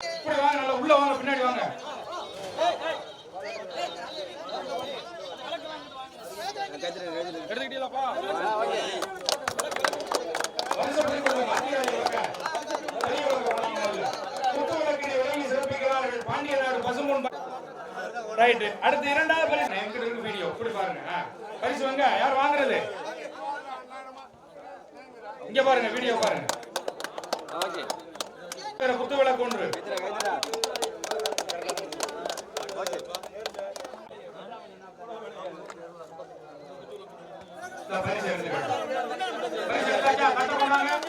இப்படி வாங்க நல்லா உள்ள வாங்க பின்னாடி வாங்க. எடுத்துக்கிட்டீங்களாப்பா? ரைட் அடுத்து இரண்டாவது பரிசு. எங்கிட்ட இருக்கு வீடியோ இப்படி பாருங்க. பரிசு வாங்க யார் வாங்குறது? இங்க பாருங்க வீடியோ பாருங்க. பரிசு எடுத்துக்கோங்க.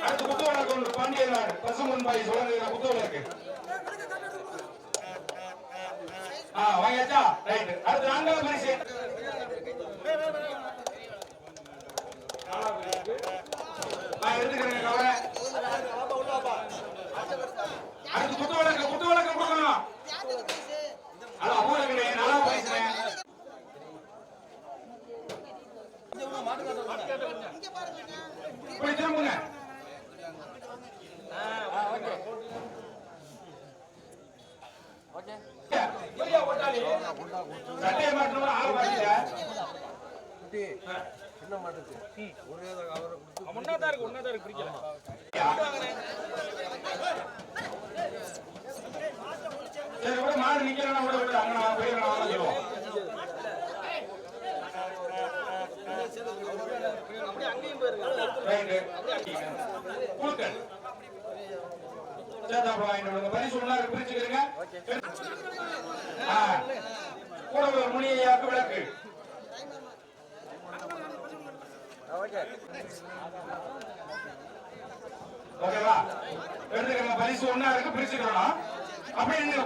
அடுத்து குத்து வழக்கு ஒன்று பாண்டிய நாடு பாய் சொல்லுங்க குத்து வழக்கு வாங்கியாச்சா ரைட் அடுத்து நான்காவது பரிசு ஆ எடுத்துக்கிறேங்க அடுத்து குத்து கொடுக்கணும் சட்டையை மாட்டணும் ஆள் மாட்டீங்க சரி விட மாடு நிக்கிறேன்னா விட விட அங்க நான் போய் நான் வாங்கிடுவோம் குழுக்கள் சேதாப்பா வாங்கிட்டு பரிசு பிரிச்சுக்கிறீங்க. கூட ஒரு முனியாக்கு விளக்கு. ஓகே. ஓகேவா? எடுத்துக்கங்க பரிசு ஒண்ணா இருக்கு பிரிச்சுக்கிறோம் அப்படியே நீங்க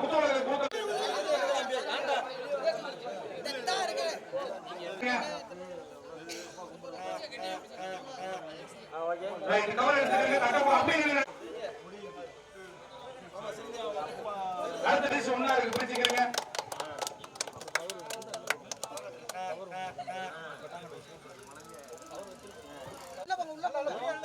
எடுத்துக்கங்க கட்டப்போ. அப்படியே நில்லுங்க. அடுத்த பரிசு ஒண்ணா இருக்கு பிரிச்சுக்கிறீங்க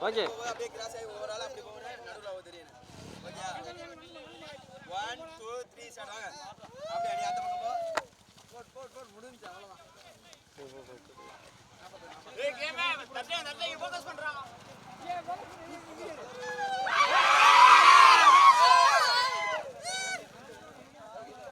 ஓகே அப்படியே கிராஸ் ஆகி ஒவ்வொரு ஆள் அப்படி போகணும் நடுவில் தெரியும் okay one two three start வாங்க அப்படியே அடி அந்த பக்கம் போ போட் போட் போட் முடிஞ்சு அவ்வளோதான்